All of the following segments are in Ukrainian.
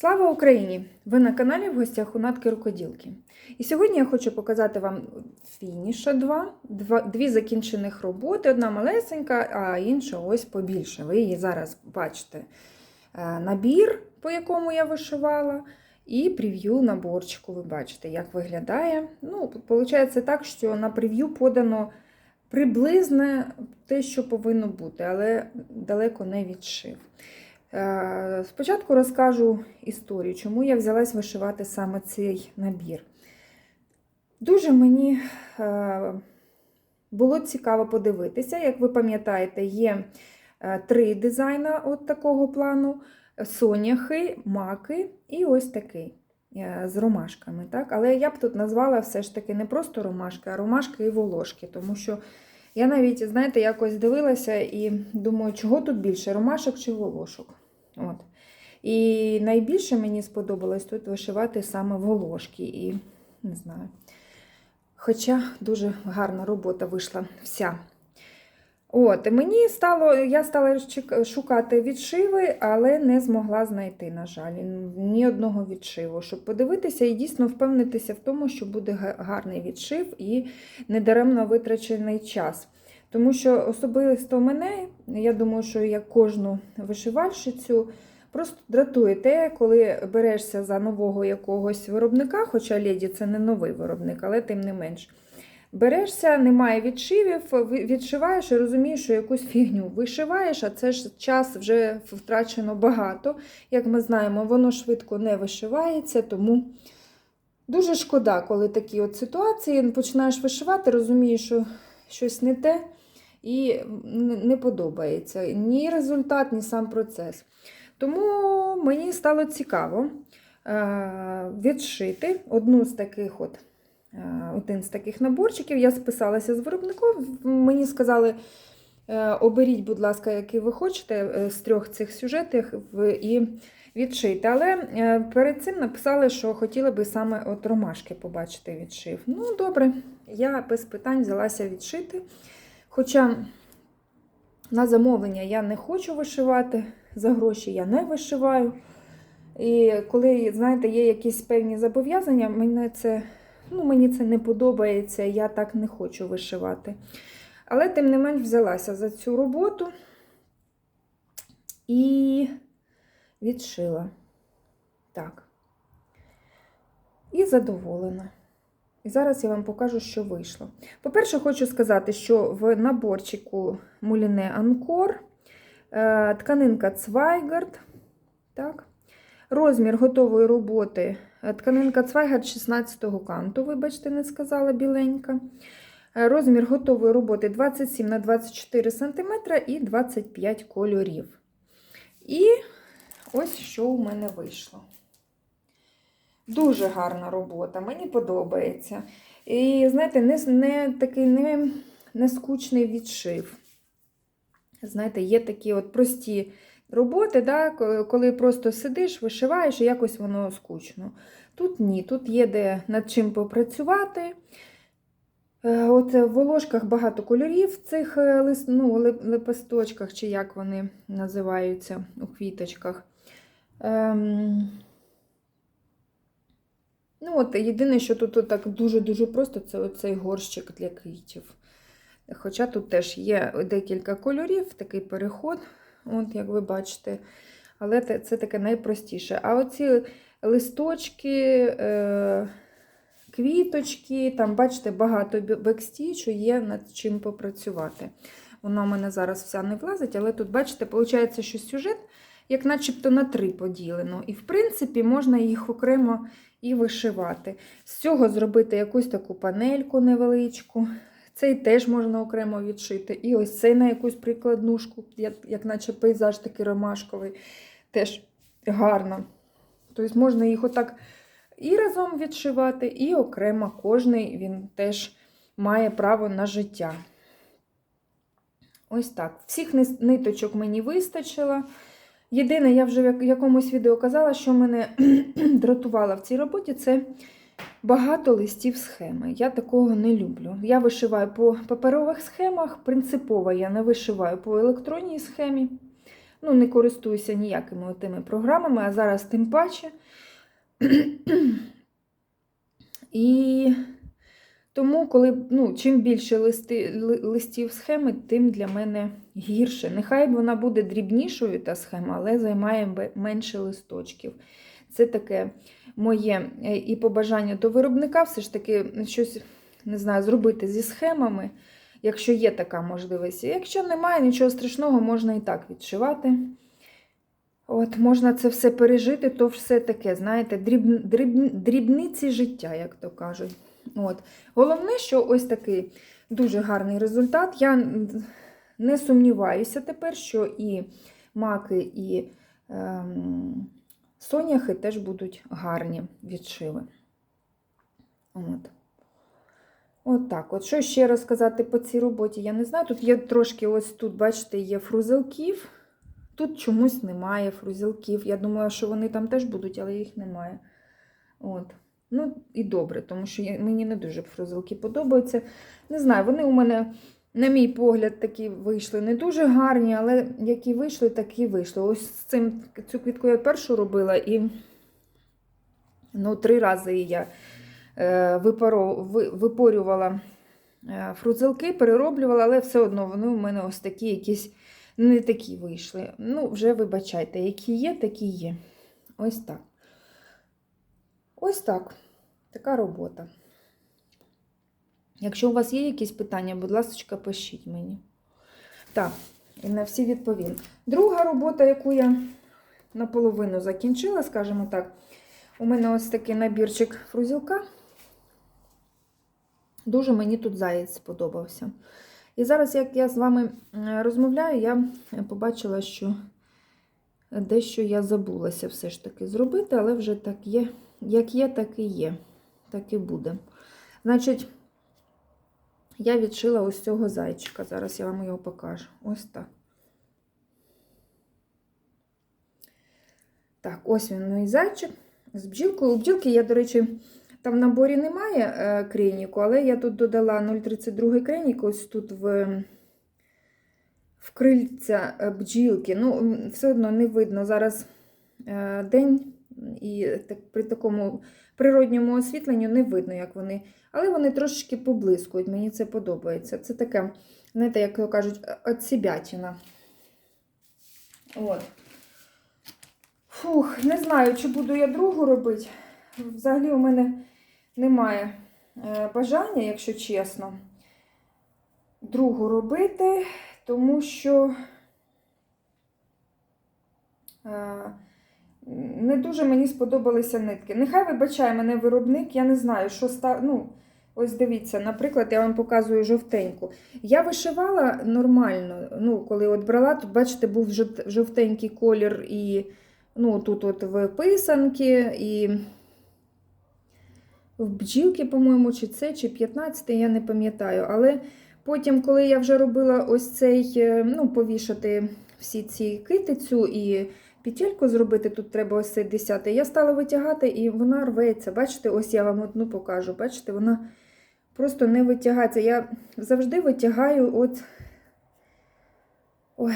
Слава Україні! Ви на каналі в гостях у Натки Рукоділки. І сьогодні я хочу показати вам фініша два, два, дві закінчених роботи. Одна малесенька, а інша ось побільше. Ви її зараз бачите. Е, Набір, по якому я вишивала, і прев'ю наборчику. Ви бачите, як виглядає. Ну, Виходить так, що на прев'ю подано приблизне те, що повинно бути, але далеко не відшив. Е, Спочатку розкажу історію, чому я взялась вишивати саме цей набір. Дуже мені е, було цікаво подивитися. Як ви пам'ятаєте, є е, три дизайна от такого плану: соняхи, маки і ось такий з ромашками. Так? Але я б тут назвала все ж таки не просто ромашки, а ромашки і волошки, тому що я навіть, знаєте, якось дивилася і думаю, чого тут більше ромашок чи волошок. От. І найбільше мені сподобалось тут вишивати саме волошки. І не знаю. Хоча дуже гарна робота вийшла вся. От, мені стало, я стала шукати відшиви, але не змогла знайти, на жаль, ні одного відшиву, щоб подивитися і дійсно впевнитися в тому, що буде гарний відшив і недаремно витрачений час. Тому що особисто мене, я думаю, що як кожну вишивальщицю, просто дратує те, коли берешся за нового якогось виробника, хоча леді це не новий виробник, але тим не менш. Берешся, немає відшивів, відшиваєш і розумієш, що якусь фігню вишиваєш, а це ж час вже втрачено багато. Як ми знаємо, воно швидко не вишивається, тому дуже шкода, коли такі от ситуації починаєш вишивати, розумієш, що щось не те і не подобається ні результат, ні сам процес. Тому мені стало цікаво е, відшити одну з таких от. е, Один з таких наборчиків. Я списалася з виробником. Мені сказали, е, оберіть, будь ласка, який ви хочете з трьох цих сюжетів і відшити. Але е, перед цим написали, що хотіли би саме от ромашки побачити відшив. Ну, добре, я без питань взялася відшити. Хоча на замовлення я не хочу вишивати, за гроші я не вишиваю. І коли, знаєте, є якісь певні зобов'язання, мене це, ну, мені це не подобається, я так не хочу вишивати. Але тим не менш взялася за цю роботу і відшила. Так. І задоволена. І зараз я вам покажу, що вийшло. По-перше, хочу сказати, що в наборчику Муліне Анкор е, тканинка Цвайгард. Так. Розмір готової роботи. е, Тканинка Цвайгард 16-го канту, вибачте, не сказала біленька. Е, Розмір готової роботи 27 на 24 см і 25 кольорів. І ось що у мене вийшло. Дуже гарна робота, мені подобається. І, знаєте, не, не такий не, не скучний відшив. Знаєте, є такі от прості роботи, да, коли просто сидиш, вишиваєш, і якось воно скучно. Тут ні, тут є де над чим попрацювати. Е, От в волошках багато кольорів в цих е, ну, лепесточках, чи як вони називаються у квіточках. Ем... Ну, от єдине, що тут так дуже-дуже просто, це оцей горщик для квітів. Хоча тут теж є декілька кольорів, такий переход, от як ви бачите. Але це таке найпростіше. А оці листочки, е, квіточки, там, бачите, багато бе- бекстічу, є над чим попрацювати. Вона у мене зараз вся не влазить, але тут, бачите, виходить, що сюжет як начебто на три поділено. І, в принципі, можна їх окремо і вишивати. З цього зробити якусь таку панельку невеличку. Цей теж можна окремо відшити. І ось цей на якусь прикладнушку, як, як наче пейзаж такий ромашковий, теж гарно. Тобто можна їх отак і разом відшивати, і окремо кожний він теж має право на життя. Ось так. Всіх ниточок мені вистачило. Єдине, я вже в якомусь відео казала, що мене дратувало в цій роботі, це багато листів схеми. Я такого не люблю. Я вишиваю по паперових схемах, принципово я не вишиваю по електронній схемі. ну, не користуюся ніякими тими програмами, а зараз тим паче. І тому, коли ну, чим більше листи, листів схеми, тим для мене гірше. Нехай вона буде дрібнішою, та схема, але займає менше листочків. Це таке моє е, і побажання до виробника все ж таки щось не знаю, зробити зі схемами, якщо є така можливість. Якщо немає, нічого страшного, можна і так відшивати. От, можна це все пережити, то все таке, знаєте, дріб, дріб, дрібниці життя, як то кажуть. От. Головне, що ось такий дуже гарний результат. Я не сумніваюся тепер, що і маки, і ем, соняхи теж будуть гарні відшиви. От. От так. От що ще розказати по цій роботі? Я не знаю. Тут є трошки, ось тут, бачите, є фрузелків. Тут чомусь немає фрузелків. Я думаю, що вони там теж будуть, але їх немає. От. Ну, і добре, тому що я, мені не дуже фрузелки подобаються. Не знаю, вони у мене, на мій погляд, такі вийшли не дуже гарні, але які вийшли, такі вийшли. Ось з цим цю квітку я першу робила і ну, три рази я е, випаро, ви, випорювала е, фрузелки, перероблювала, але все одно вони у мене ось такі якісь не такі вийшли. Ну, вже вибачайте, які є, такі є. Ось так. Ось так. Така робота. Якщо у вас є якісь питання, будь ласка, пишіть мені. Так, і на всі відповім. Друга робота, яку я наполовину закінчила, скажімо так, у мене ось такий набірчик фрузілка. Дуже мені тут заєць сподобався. І зараз, як я з вами розмовляю, я побачила, що дещо я забулася все ж таки зробити, але вже так є. Як є, так і є. Так і буде. Значить, я відшила ось цього зайчика. Зараз я вам його покажу. Ось так. Так, ось він мій зайчик з бджілкою. У бджілки я, до речі, там в наборі немає е, крейніку, але я тут додала 0,32 крейнік, ось тут в, в крильця е, бджілки. Ну, все одно не видно зараз е, день, і так, при такому природньому освітленню не видно, як вони. Але вони трошечки поблискують, мені це подобається. Це таке, знаєте, як кажуть, отсібятіна. От. Фух, не знаю, чи буду я другу робити. Взагалі у мене немає е, бажання, якщо чесно, другу робити, тому що е, не дуже мені сподобалися нитки. Нехай вибачає мене виробник, я не знаю, що став. Ну, ось дивіться, наприклад, я вам показую жовтеньку. Я вишивала нормально. Ну, коли от брала, тут, бачите, був жовтенький колір і ну, тут от в писанки, і в бджілки, по-моєму, чи це, чи 15, я не пам'ятаю. Але потім, коли я вже робила ось цей, е, ну, повішати всі ці китицю і петельку зробити, тут треба ось цей 10, я стала витягати, і вона рветься. Бачите, ось я вам одну покажу. Бачите, вона просто не витягається. Я завжди витягаю от. Ой,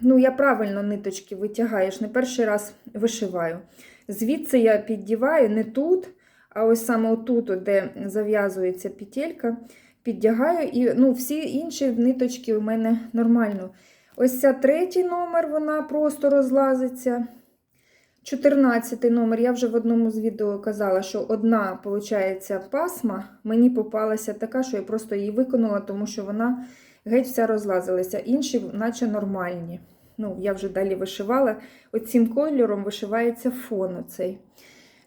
ну я правильно ниточки витягаю, ж не перший раз вишиваю. Звідси я піддіваю не тут, а ось саме отут, де зав'язується петелька, піддягаю, і ну, всі інші ниточки у мене нормально. Ось ця третій номер, вона просто розлазиться. 14 номер, я вже в одному з відео казала, що одна, виходить, пасма мені попалася така, що я просто її виконала, тому що вона геть вся розлазилася. Інші, наче нормальні. Ну, я вже далі вишивала. Оцим кольором вишивається фон оцей.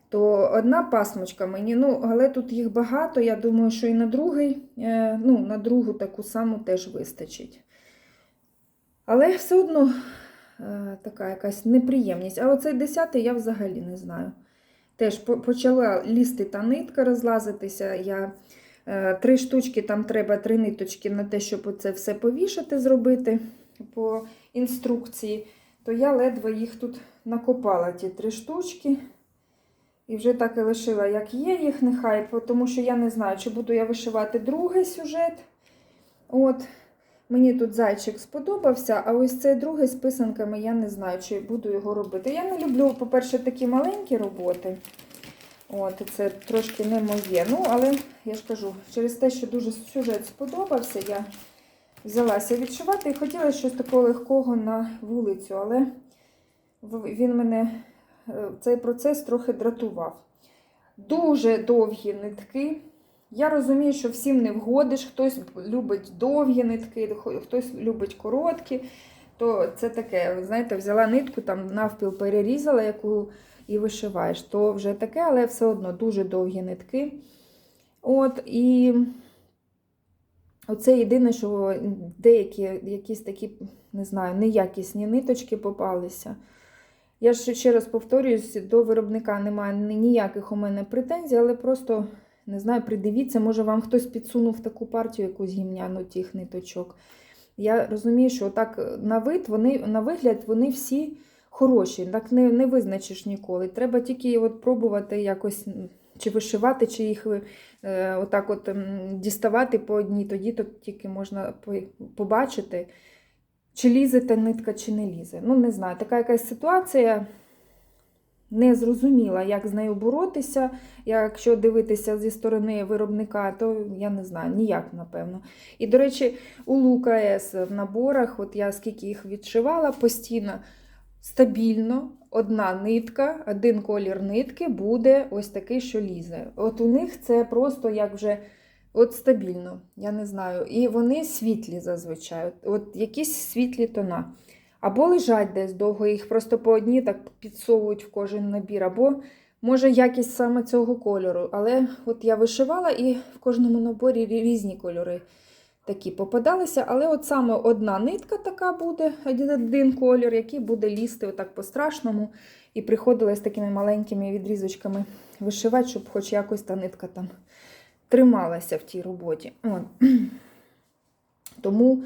То одна пасмочка мені, ну, але тут їх багато. Я думаю, що і на другий, е, ну, на другу таку саму теж вистачить. Але все одно е, така якась неприємність. А оцей десятий я взагалі не знаю. Теж почала лізти та нитка розлазитися. Я е, три штучки, там треба три ниточки на те, щоб це все повішати, зробити по інструкції. То я ледве їх тут накопала, ті три штучки. І вже так і лишила, як є їх, нехай, тому що я не знаю, чи буду я вишивати другий сюжет. От. Мені тут зайчик сподобався, а ось цей другий з писанками я не знаю, чи буду його робити. Я не люблю, по-перше, такі маленькі роботи. От, це трошки не моє. Ну, але я ж кажу, через те, що дуже сюжет сподобався, я взялася відшивати і хотіла щось такого легкого на вулицю, але він мене е, цей процес трохи дратував. Дуже довгі нитки. Я розумію, що всім не вгодиш, хтось любить довгі нитки, хтось любить короткі. То це таке, знаєте, взяла нитку, там навпіл перерізала, яку і вишиваєш. То вже таке, але все одно дуже довгі нитки. От, і оце єдине, що деякі якісь такі, не знаю, неякісні ниточки попалися. Я ще раз повторююсь, до виробника немає ніяких у мене претензій, але просто не знаю, придивіться, може вам хтось підсунув таку партію, якусь гімняну тих ниточок. Я розумію, що так на вид, вони, на вигляд вони всі хороші, так не, не визначиш ніколи. Треба тільки от пробувати якось чи вишивати, чи їх е, отак от діставати по одній, тоді то тільки можна побачити, чи лізе та нитка, чи не лізе. Ну, не знаю, така якась ситуація. Не зрозуміла, як з нею боротися. Якщо дивитися зі сторони виробника, то я не знаю, ніяк, напевно. І, до речі, у Лука С в наборах, от я скільки їх відшивала постійно, стабільно одна нитка, один колір нитки буде ось такий, що лізе. От у них це просто як вже от стабільно, я не знаю. І вони світлі зазвичай, от якісь світлі тона. Або лежать десь довго, їх просто по одній так підсовують в кожен набір, або може якість саме цього кольору. Але от я вишивала і в кожному наборі різні кольори такі попадалися. Але от саме одна нитка така буде, один, колір, який буде лізти отак по-страшному. І приходилось такими маленькими відрізочками вишивати, щоб хоч якось та нитка там трималася в тій роботі. От. Тому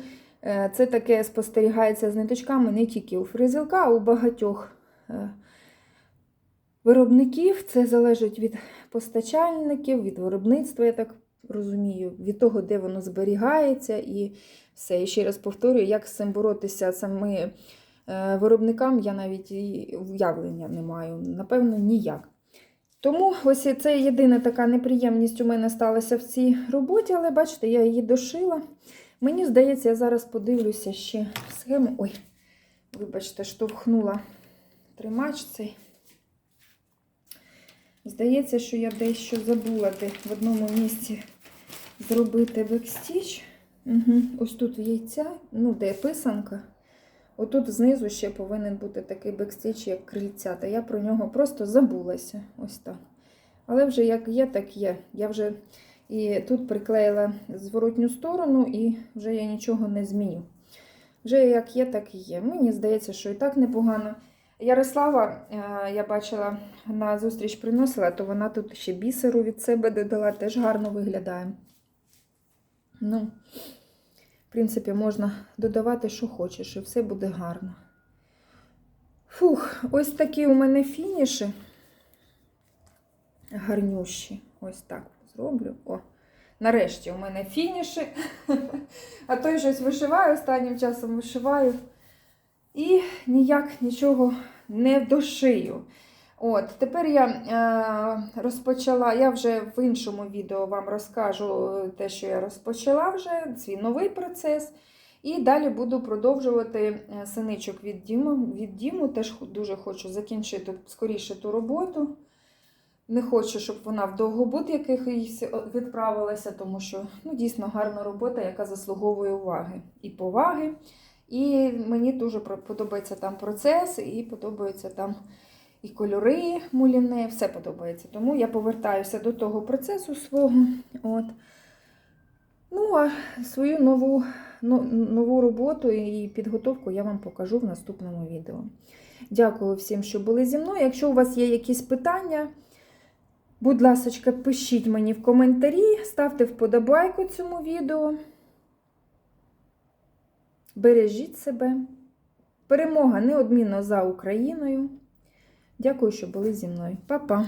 це таке спостерігається з ниточками не тільки у фризилка, а у багатьох е, виробників. Це залежить від постачальників, від виробництва, я так розумію, від того, де воно зберігається, і все. І ще раз повторюю, як з цим боротися саме е, виробникам, я навіть і уявлення не маю. Напевно, ніяк. Тому ось це єдина така неприємність у мене сталася в цій роботі, але бачите, я її дошила. Мені здається, я зараз подивлюся ще схему. Ой, вибачте, штовхнула тримач цей. Здається, що я дещо забула де в одному місці зробити бекстіч. Угу. Ось тут яйця, ну, де писанка. Отут знизу ще повинен бути такий бекстіч, як крильця. Та я про нього просто забулася. Ось так. Але вже як є, так є. Я вже і тут приклеїла зворотню сторону, і вже я нічого не зміню. Вже як є, так і є. Мені здається, що і так непогано. Ярослава, е, я бачила, на зустріч приносила, то вона тут ще бісеру від себе додала, теж гарно виглядає. Ну, в принципі, можна додавати, що хочеш, і все буде гарно. Фух, ось такі у мене фініші. Гарнющі. Ось так зроблю. О, нарешті у мене фініші. А то я щось вишиваю, останнім часом вишиваю. І ніяк нічого не дошию. От, тепер я е, розпочала, я вже в іншому відео вам розкажу е, те, що я розпочала вже, свій новий процес. І далі буду продовжувати е, синичок від Діму. Від Діму теж дуже хочу закінчити скоріше ту роботу. Не хочу, щоб вона в довгобут якихось відправилася, тому що ну, дійсно гарна робота, яка заслуговує уваги і поваги. І мені дуже подобається там процес, і подобаються там і кольори муліне, все подобається. Тому я повертаюся до того процесу свого. От. Ну, а свою нову, ну, нову роботу і підготовку я вам покажу в наступному відео. Дякую всім, що були зі мною. Якщо у вас є якісь питання, будь ласка, пишіть мені в коментарі, ставте вподобайку цьому відео. Бережіть себе. Перемога неодмінно за Україною. Дякую, що були зі мною. Па-па!